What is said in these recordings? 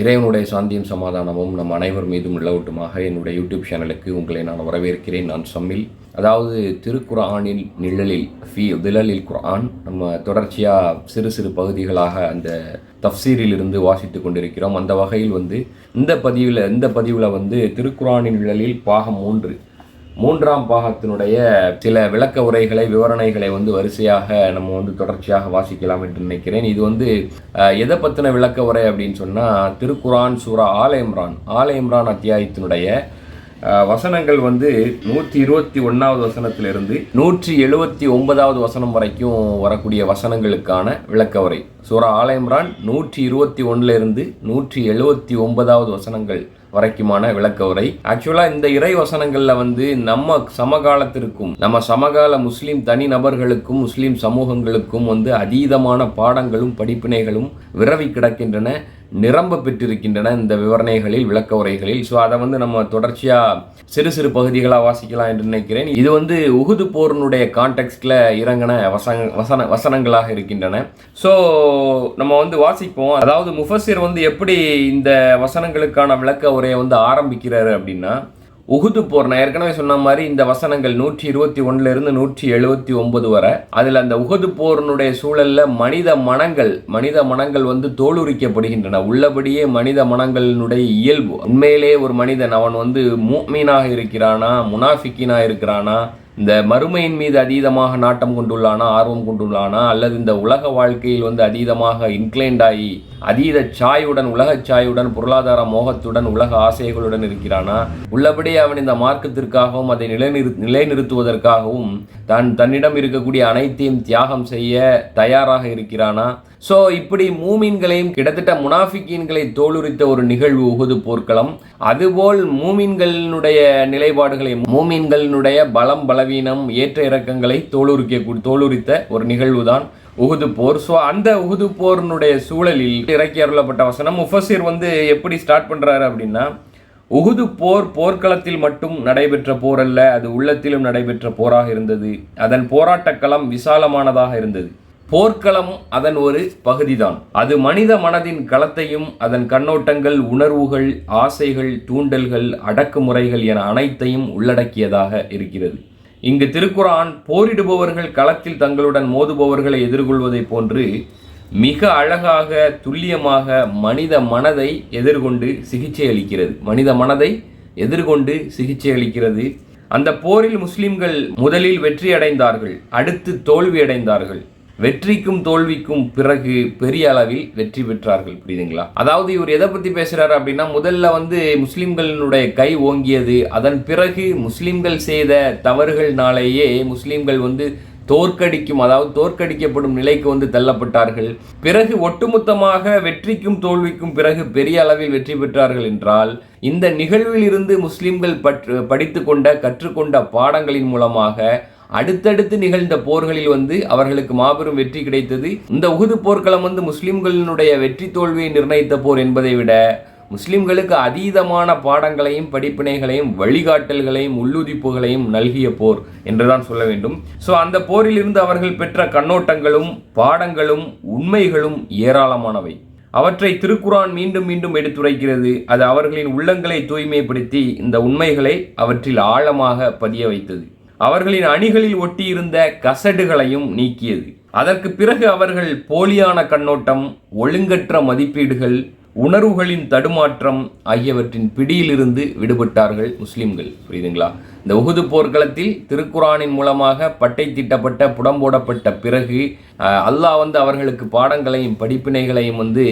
இறைவனுடைய சாந்தியும் சமாதானமும் நம் அனைவர் மீதும் நிலவட்டுமாக என்னுடைய யூடியூப் சேனலுக்கு உங்களை நான் வரவேற்கிறேன். நான் சம்மில். அதாவது திருக்குர்ஆனில் நிழலில் ஃபி திலலில் குர்ஆன். நம்ம தொடர்ச்சியாக சிறு சிறு பகுதிகளாக அந்த தஃப்சீரிலிருந்து வாசித்து கொண்டிருக்கிறோம். அந்த வகையில் வந்து இந்த பதிவில் இந்த பதிவில் வந்து திருக்குரானின் நிழலில் பாகம் மூன்று. மூன்றாம் பாகத்தினுடைய சில விளக்க உரைகளை விவரணைகளை வந்து வரிசையாக நம்ம வந்து தொடர்ச்சியாக வாசிக்கலாம் என்று நினைக்கிறேன். இது வந்து எதை பற்றின விளக்க உரை அப்படின்னு சொன்னால் திருக்குரான் சூரா ஆல இம்ரான். ஆல இம்ரான் அத்தியாயத்தினுடைய வசனங்கள் வந்து நூற்றி இருபத்தி ஒன்றாவது வசனத்திலிருந்து நூற்றி எழுபத்தி ஒன்பதாவது வசனம் வரைக்கும் வரக்கூடிய வசனங்களுக்கான விளக்க உரை. சூரா ஆலயம்ரான் நூற்றி இருபத்தி ஒன்றிலிருந்து நூற்றி எழுபத்தி ஒன்பதாவது வசனங்கள் வரைக்குமான விளக்க உரை. ஆக்சுவலா இந்த இறை வசனங்கள்ல வந்து நம்ம சமகாலத்திற்கும் நம்ம சமகால முஸ்லீம் தனி நபர்களுக்கும் முஸ்லீம் சமூகங்களுக்கும் வந்து அதீதமான பாடங்களும் படிப்பினைகளும் விரவி கிடக்கின்றன. நிரம்ப பெற்றிருக்கின்றன இந்த விவரணைகளில் விளக்க உரைகளில். ஸோ அதை வந்து நம்ம தொடர்ச்சியாக சிறு சிறு பகுதிகளாக வாசிக்கலாம் என்று நினைக்கிறேன். இது வந்து உகுது போரினுடைய கான்டெக்ட்ல இறங்கின வசன வசன வசனங்களாக இருக்கின்றன. ஸோ நம்ம வந்து வாசிப்போம். அதாவது முஃபசிர் வந்து எப்படி இந்த வசனங்களுக்கான விளக்க உரையை வந்து ஆரம்பிக்கிறாரு அப்படின்னா உகுது போர் நான் ஏற்கனவே சொன்ன மாதிரி இந்த வசனங்கள் நூற்றி இருபத்தி ஒன்றுலேருந்து நூற்றி எழுபத்தி ஒன்பது வரை. அதில் அந்த உகுது போரினுடைய சூழலில் மனித மனங்கள் மனித மனங்கள் வந்து தோலுரிக்கப்படுகின்றன. உள்ளபடியே மனித மனங்களினுடைய இயல்பு. உண்மையிலே ஒரு மனிதன் அவன் வந்து மூமீனாக இருக்கிறானா முனாஃபிக்கினா இருக்கிறானா இந்த மறுமையின் மீது அதீதமாக நாட்டம் கொண்டுள்ளானா ஆர்வம் கொண்டுள்ளானா அல்லது இந்த உலக வாழ்க்கையில் வந்து அதீதமாக இன்க்ளைண்ட் ஆகி அதீத சாயுடன் உலகச் சாயுடன் பொருளாதார மோகத்துடன் உலக ஆசைகளுடன் இருக்கிறானா? உள்ளபடி அவன் இந்த மார்க்கத்திற்காகவும் அதை நிலைநிறு நிலைநிறுத்துவதற்காகவும் தான் தன்னிடம் இருக்கக்கூடிய அனைத்தையும் தியாகம் செய்ய தயாராக இருக்கிறானா? ஸோ இப்படி மூமின்களையும் கிட்டத்தட்ட முனாஃபிக்கீன்களை தோலுரித்த ஒரு நிகழ்வு உகுது போர்க்களம். அதுபோல் மூமின்களினுடைய நிலைப்பாடுகளை மூமின்களினுடைய பலம் பலவீனம் ஏற்ற இறக்கங்களை தோலுரிக்க தோலுரித்த ஒரு நிகழ்வு தான் உகுது போர். ஸோ அந்த உகுது போரினுடைய சூழலில் இறக்கி அருளப்பட்ட வசனம். முஃபசிர் வந்து எப்படி ஸ்டார்ட் பண்ணுறாரு அப்படின்னா உகுது போர் போர்க்களத்தில் மட்டும் நடைபெற்ற போர் அல்ல அது உள்ளத்திலும் நடைபெற்ற போராக இருந்தது. அதன் போராட்டக் களம் விசாலமானதாக இருந்தது. போர்க்களம் அதன் ஒரு பகுதிதான். அது மனித மனதின் களத்தையும் அதன் கண்ணோட்டங்கள் உணர்வுகள் ஆசைகள் தூண்டல்கள் அடக்குமுறைகள் என அனைத்தையும் உள்ளடக்கியதாக இருக்கிறது. இங்கு திருக்குரான் போரிடுபவர்கள் களத்தில் தங்களுடன் மோதுபவர்களை எதிர்கொள்வதைப் போன்று மிக அழகாக துல்லியமாக மனித மனதை எதிர்கொண்டு சிகிச்சை அளிக்கிறது. மனித மனதை எதிர்கொண்டு சிகிச்சை அளிக்கிறது. அந்த போரில் முஸ்லிம்கள் முதலில் வெற்றி அடைந்தார்கள் அடுத்து தோல்வி அடைந்தார்கள் வெற்றிக்கும் தோல்விக்கும் பிறகு பெரிய அளவில் வெற்றி பெற்றார்கள் புரியுதுங்களா? அதாவது இவர் எதை பற்றி பேசுகிறாரு அப்படின்னா முதல்ல வந்து முஸ்லீம்களினுடைய கை ஓங்கியது அதன் பிறகு முஸ்லீம்கள் செய்த தவறுகள்னாலேயே முஸ்லீம்கள் வந்து தோற்கடிக்கும் அதாவது தோற்கடிக்கப்படும் நிலைக்கு வந்து தள்ளப்பட்டார்கள். பிறகு ஒட்டுமொத்தமாக வெற்றிக்கும் தோல்விக்கும் பிறகு பெரிய அளவில் வெற்றி பெற்றார்கள் என்றால் இந்த நிகழ்வில் இருந்து முஸ்லிம்கள் பற்று படித்து கொண்ட கற்றுக்கொண்ட பாடங்களின் மூலமாக அடுத்தடுத்து நிகழ்ந்த போர்களில் வந்து அவர்களுக்கு மாபெரும் வெற்றி கிடைத்தது. இந்த உகுது போர்க்களம் வந்து முஸ்லிம்களினுடைய வெற்றி தோல்வியை நிர்ணயித்த போர் என்பதை விட முஸ்லிம்களுக்கு அதீதமான பாடங்களையும் படிப்பினைகளையும் வழிகாட்டல்களையும் உள்ளுதிப்புகளையும் நல்கிய போர் என்றுதான் சொல்ல வேண்டும். ஸோ அந்த போரிலிருந்து அவர்கள் பெற்ற கண்ணோட்டங்களும் பாடங்களும் உண்மைகளும் ஏராளமானவை. அவற்றை திருக்குரான் மீண்டும் மீண்டும் எடுத்துரைக்கிறது. அது அவர்களின் உள்ளங்களை தூய்மைப்படுத்தி இந்த உண்மைகளை அவற்றில் ஆழமாக பதிய வைத்தது. அவர்களின் அணிகளில் ஒட்டியிருந்த கசடுகளையும் நீக்கியது. அதற்கு பிறகு அவர்கள் போலியான கண்ணோட்டம் ஒழுங்கற்ற மதிப்பீடுகள் உணர்வுகளின் தடுமாற்றம் ஆகியவற்றின் பிடியிலிருந்து விடுபட்டார்கள் முஸ்லிம்கள். புரியுதுங்களா? இந்த உகுது போர்க்களத்தில் திருக்குரானின் மூலமாக பட்டை திட்டப்பட்ட புடம்போடப்பட்ட பிறகு அல்லாஹ் வந்து அவர்களுக்கு பாடங்களையும் படிப்பினைகளையும் வந்து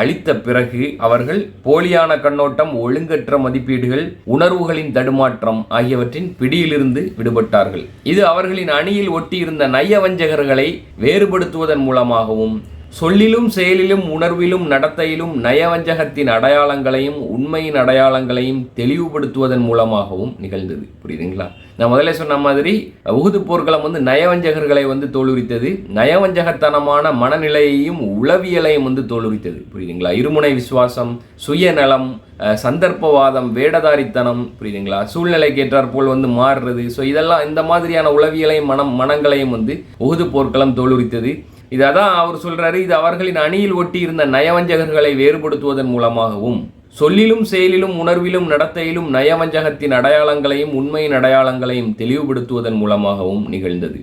அளித்த பிறகு அவர்கள் போலியான கண்ணோட்டம் ஒழுங்கற்ற மதிப்பீடுகள் உணர்வுகளின் தடுமாற்றம் ஆகியவற்றின் பிடியிலிருந்து விடுபட்டார்கள். இது அவர்களின் அணியில் ஒட்டியிருந்த நயவஞ்சகர்களை வேறுபடுத்துவதன் மூலமாகவும் சொல்லிலும் செயலிலும் உணர்விலும் நடத்தையிலும் நயவஞ்சகத்தின் அடையாளங்களையும் உண்மையின் அடையாளங்களையும் தெளிவுபடுத்துவதன் மூலமாகவும் நிகழ்ந்தது. புரியுதுங்களா? நான் முதல்ல சொன்ன மாதிரி உகுது போர்க்களம் வந்து நயவஞ்சகர்களை வந்து தோலுரித்தது. நயவஞ்சகத்தனமான மனநிலையையும் உளவியலையும் வந்து தோலுரித்தது. புரியுதுங்களா? இருமுனை விசுவாசம் சுயநலம் சந்தர்ப்பவாதம் வேடதாரித்தனம் புரியுதுங்களா? சூழ்நிலைக்கு ஏற்றாற்போல் வந்து மாறுறது. ஸோ இதெல்லாம் இந்த மாதிரியான உளவியலையும் மனம் மனங்களையும் வந்து உகுது போர்க்களம் தோலுரித்தது. இது அதான் அவர் சொல்றாரு இது அவர்களின் அணியில் ஒட்டி இருந்த நயவஞ்சகர்களை வேறுபடுத்துவதன் மூலமாகவும் சொல்லிலும் செயலிலும் உணர்விலும் நடத்தையிலும் நயவஞ்சகத்தின் அடையாளங்களையும் உண்மையின் அடையாளங்களையும் தெளிவுபடுத்துவதன் மூலமாகவும் நிகழ்ந்தது.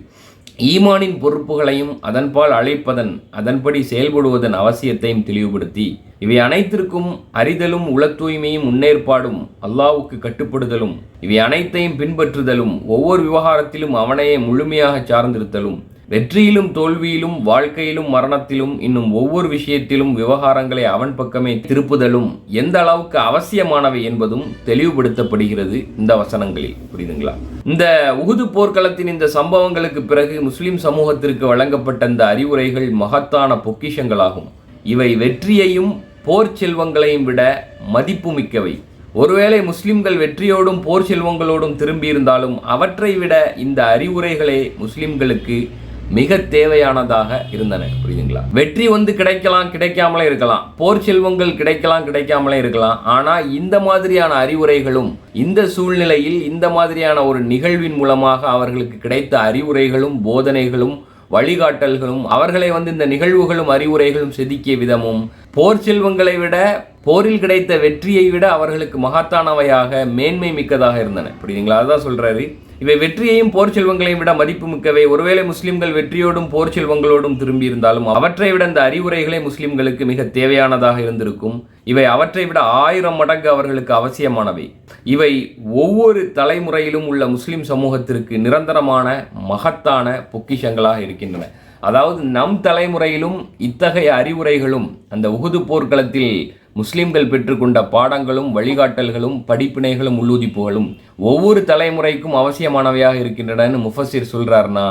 ஈமானின் பொறுப்புகளையும் அதன்பால் அழைப்பதன் அதன்படி செயல்படுவதன் அவசியத்தையும் தெளிவுபடுத்தி இவை அனைத்திற்கும் அறிதலும் உள தூய்மையும் முன்னேற்பாடும் அல்லாவுக்கு கட்டுப்படுதலும் இவை அனைத்தையும் பின்பற்றுதலும் ஒவ்வொரு விவகாரத்திலும் அவனையே முழுமையாக சார்ந்திருத்தலும் வெற்றியிலும் தோல்வியிலும் வாழ்க்கையிலும் மரணத்திலும் இன்னும் ஒவ்வொரு விஷயத்திலும் விவகாரங்களை அவன் பக்கமே திருப்புதலும் எந்த அளவுக்கு அவசியமானவை என்பதும் தெளிவுபடுத்தப்படுகிறது இந்த வசனங்களில். புரியுதுங்களா? இந்த உகுது போர்க்களத்தின் இந்த சம்பவங்களுக்கு பிறகு முஸ்லிம் சமூகத்திற்கு வழங்கப்பட்ட இந்த அறிவுரைகள் மகத்தான பொக்கிஷங்களாகும். இவை வெற்றியையும் போர் செல்வங்களையும் விட மதிப்புமிக்கவை. ஒருவேளை முஸ்லிம்கள் வெற்றியோடும் போர் செல்வங்களோடும் திரும்பியிருந்தாலும் அவற்றை விட இந்த அறிவுரைகளே முஸ்லிம்களுக்கு மிக தேவையானதாக இருந்தன. புரியுதுங்களா? வெற்றி வந்து கிடைக்கலாம் கிடைக்காமலே இருக்கலாம். போர் செல்வங்கள் கிடைக்கலாம் கிடைக்காமலே இருக்கலாம். ஆனால் இந்த மாதிரியான அறிவுரைகளும் இந்த சூழ்நிலையில் இந்த மாதிரியான ஒரு நிகழ்வின் மூலமாக அவர்களுக்கு கிடைத்த அறிவுரைகளும் போதனைகளும் வழிகாட்டல்களும் அவர்களை வந்து இந்த நிகழ்வுகளும் அறிவுரைகளும் செதுக்கிய விதமும் போர் செல்வங்களை விட போரில் கிடைத்த வெற்றியை விட அவர்களுக்கு மகத்தானவையாக மேன்மை மிக்கதாக இருந்தன. புரியுதுங்களா? அதுதான் சொல்றாரு. இவை வெற்றியையும் போர் செல்வங்களையும் விட மதிப்பு மிக்கவை. ஒருவேளை முஸ்லிம்கள் வெற்றியோடும் போர் செல்வங்களோடும் திரும்பியிருந்தாலும் அவற்றை விட இந்த அறிவுரைகளே முஸ்லிம்களுக்கு மிக தேவையானதாக இருந்திருக்கும். இவை அவற்றை விட ஆயிரம் மடங்கு அவர்களுக்கு அவசியமானவை. இவை ஒவ்வொரு தலைமுறையிலும் உள்ள முஸ்லிம் சமூகத்திற்கு நிரந்தரமான மகத்தான பொக்கிஷங்களாக இருக்கின்றன. அதாவது நம் தலைமுறையிலும் இத்தகைய அறிவுரைகளும் அந்த உகுது போர்க்களத்தில் முஸ்லிம்கள் பெற்றுக்கொண்ட பாடங்களும் வழிகாட்டல்களும் படிப்பினைகளும் உள்ளுதிப்புகளும் ஒவ்வொரு தலைமுறைக்கும் அவசியமானவையாக இருக்கின்றனன்னு முஃபசிர் சொல்கிறாருன்னா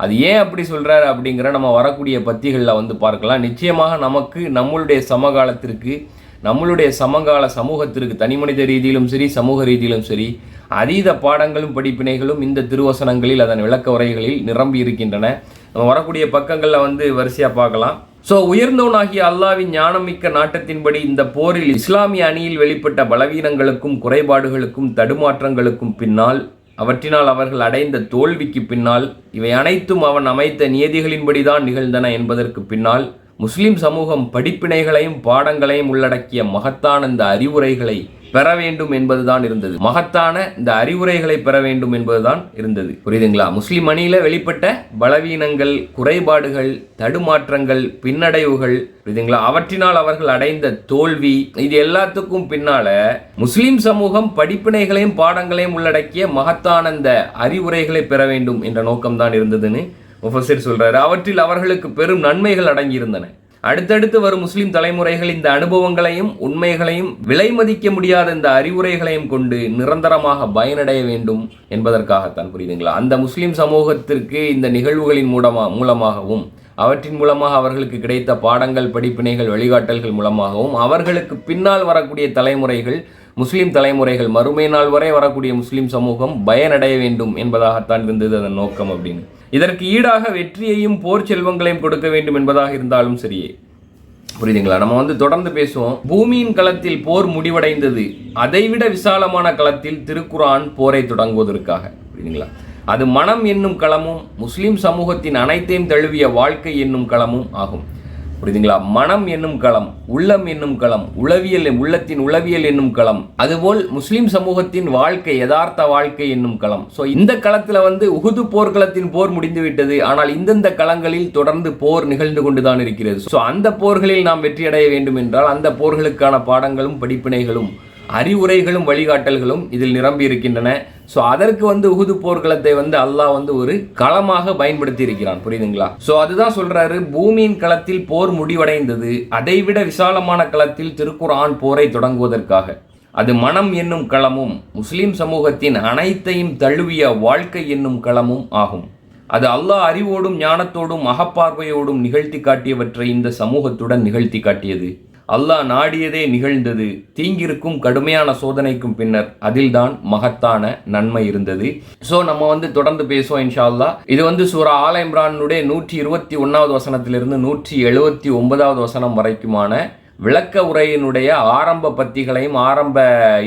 அது ஏன் அப்படி சொல்கிறாரு அப்படிங்கிற நம்ம வரக்கூடிய பத்திகளில் வந்து பார்க்கலாம். நிச்சயமாக நமக்கு நம்மளுடைய சமகாலத்திற்கு நம்மளுடைய சமகால சமூகத்திற்கு தனிமனித ரீதியிலும் சரி சமூக ரீதியிலும் சரி அதீத பாடங்களும் படிப்பினைகளும் இந்த திருவசனங்களில் அதன் விளக்க உரைகளில் நிரம்பி இருக்கின்றன. நம்ம வரக்கூடிய பக்கங்களில் வந்து வரிசையாக பார்க்கலாம். ஸோ உயர்ந்தவனாகிய அல்லாவின் ஞானமிக்க நாட்டத்தின்படி இந்த போரில் இஸ்லாமிய அணியில் வெளிப்பட்ட பலவீனங்களுக்கும் குறைபாடுகளுக்கும் தடுமாற்றங்களுக்கும் பின்னால் அவற்றினால் அவர்கள் அடைந்த தோல்விக்கு பின்னால் இவை அனைத்தும் அவன் அமைத்த நியதிகளின்படிதான் நிகழ்ந்தன என்பதற்கு பின்னால் முஸ்லிம் சமூகம் படிப்பினைகளையும் பாடங்களையும் உள்ளடக்கிய மகத்தான இந்த அறிவுரைகளை பெற வேண்டும் என்பதுதான் இருந்தது. மகத்தான இந்த அறிவுரைகளை பெற வேண்டும் என்பதுதான் இருந்தது. புரியுதுங்களா? முஸ்லிம் அணியில வெளிப்பட்ட பலவீனங்கள் குறைபாடுகள் தடுமாற்றங்கள் பின்னடைவுகள் புரியுதுங்களா? அவற்றினால் அவர்கள் அடைந்த தோல்வி இது எல்லாத்துக்கும் பின்னால முஸ்லிம் சமூகம் படிப்பினைகளையும் பாடங்களையும் உள்ளடக்கிய மகத்தான இந்த அறிவுரைகளை பெற வேண்டும் என்ற நோக்கம்தான் இருந்ததுன்னு முஃபசிர் சொல்றாரு. அவற்றில் அவர்களுக்கு பெரும் நன்மைகள் அடங்கியிருந்தன. அடுத்தடுத்து வரும் முஸ்லிம் தலைமுறைகள் இந்த அனுபவங்களையும் உண்மைகளையும் விலை மதிக்க முடியாத இந்த அறிவுரைகளையும் கொண்டு நிரந்தரமாக பயனடைய வேண்டும் என்பதற்காகத்தான் புரியுதுங்களா? அந்த முஸ்லிம் சமூகத்திற்கு இந்த நிகழ்வுகளின் மூலமா மூலமாகவும் அவற்றின் மூலமாக அவர்களுக்கு கிடைத்த பாடங்கள் படிப்பினைகள் வழிகாட்டல்கள் மூலமாகவும் அவர்களுக்கு பின்னால் வரக்கூடிய தலைமுறைகள் முஸ்லிம் தலைமுறைகள் மறுமை நாள் வரை வரக்கூடிய முஸ்லிம் சமூகம் பயனடைய வேண்டும் என்பதாகத்தான் இருந்தது அதன் நோக்கம் அப்படின்னு. இதற்கு ஈடாக வெற்றியையும் போர் செல்வங்களையும் கொடுக்க வேண்டும் என்பதாக இருந்தாலும் சரியே. புரியுதுங்களா? நம்ம வந்து தொடர்ந்து பேசுவோம். பூமியின் களத்தில் போர் முடிவடைந்தது. அதைவிட விசாலமான களத்தில் திருக்குரான் போரை தொடங்குவதற்காக. புரியுதுங்களா? அது மனம் என்னும் களமும் முஸ்லிம் சமூகத்தின் அனைத்தையும் தழுவிய வாழ்க்கை என்னும் களமும் ஆகும். புரியுதுங்களா? மனம் என்னும் களம் உள்ளம் என்னும் களம் உளவியல் உள்ளத்தின் உளவியல் என்னும் களம். அதுபோல் முஸ்லிம் சமூகத்தின் வாழ்க்கை யதார்த்த வாழ்க்கை என்னும் களம். ஸோ இந்த களத்தில் வந்து உகுது போர்க்களத்தின் போர் முடிந்துவிட்டது ஆனால் இந்தந்த களங்களில் தொடர்ந்து போர் நிகழ்ந்து கொண்டுதான் இருக்கிறது. ஸோ அந்த போர்களில் நாம் வெற்றியடைய வேண்டும் என்றால் அந்த போர்களுக்கான பாடங்களும் படிப்பினைகளும் அறிவுரைகளும் வழிகாட்டல்களும் இதில் நிரம்பி இருக்கின்றன. ஸோ அதற்கு வந்து உகுது போர்க்களத்தை வந்து அல்லாஹ் வந்து ஒரு களமாக பயன்படுத்தி இருக்கிறான் புரியுதுங்களா? ஸோ அதுதான் சொல்றாரு பூமியின் களத்தில் போர் முடிவடைந்தது அதைவிட விசாலமான களத்தில் திருக்குரான் போரை தொடங்குவதற்காக. அது மனம் என்னும் களமும் முஸ்லிம் சமூகத்தின் அனைத்தையும் தழுவிய வாழ்க்கை என்னும் களமும் ஆகும். அது அல்லாஹ் அறிவோடும் ஞானத்தோடும் அகப்பார்வையோடும் நிகழ்த்தி காட்டியவற்றை இந்த சமூகத்துடன் நிகழ்த்தி காட்டியது. அல்லாஹ் நாடியதே நிகழ்ந்தது. தீங்கிருக்கும் கடுமையான சோதனைக்கும் பின்னர் அதில்தான் மகத்தான நன்மை இருந்தது. ஸோ நம்ம வந்து தொடர்ந்து பேசுவோம் இன்ஷா அல்லாஹ் இது வந்து சூரா ஆல இம்ரானுடைய நூற்றி இருபத்தி ஒன்றாவது வசனத்திலிருந்து நூற்றி எழுபத்தி ஒன்பதாவது வசனம் வரைக்குமான விளக்க உரையினுடைய ஆரம்ப பத்திகளையும் ஆரம்ப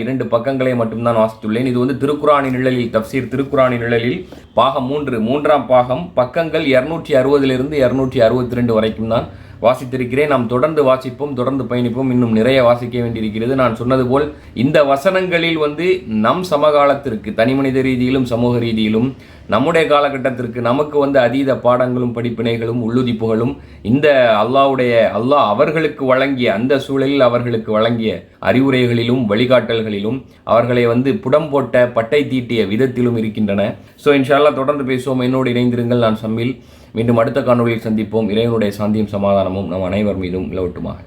இரண்டு பக்கங்களையும் மட்டும்தான் வாசித்துள்ளேன். இது வந்து திருக்குறானி நிழலில் தப்சீர் திருக்குறானி நிழலில் பாகம் மூன்று மூன்றாம் பாகம் பக்கங்கள் இரநூற்றி அறுபதிலிருந்து இரநூற்றி அறுபத்தி ரெண்டு வரைக்கும் தான் வாசித்திருக்கிறேன். நாம் தொடர்ந்து வாசிப்போம் தொடர்ந்து பயணிப்போம். இன்னும் நிறைய வாசிக்க வேண்டியிருக்கிறது. நான் சொன்னது போல் இந்த வசனங்களில் வந்து நம் சமகாலத்திற்கு தனிமனித ரீதியிலும் சமூக ரீதியிலும் நம்முடைய காலகட்டத்திற்கு நமக்கு வந்து அதீத பாடங்களும் படிப்பினைகளும் உள்ளுதிப்புகளும் இந்த அல்லாவுடைய அல்லாஹ் அவர்களுக்கு வழங்கிய அந்த சூழலில் அவர்களுக்கு வழங்கிய அறிவுரைகளிலும் வழிகாட்டல்களிலும் அவர்களை வந்து புடம் போட்ட பட்டை தீட்டிய விதத்திலும் இருக்கின்றன. ஸோ இன்ஷால்லா தொடர்ந்து பேசுவோம். என்னோடு இணைந்திருங்கள். நான் சம்மில் மீண்டும் அடுத்த காணொலியில் சந்திப்போம். இறைவனுடைய சாந்தியும் சமாதானமும் நம் அனைவர் மீதும் நிலவட்டுமாக.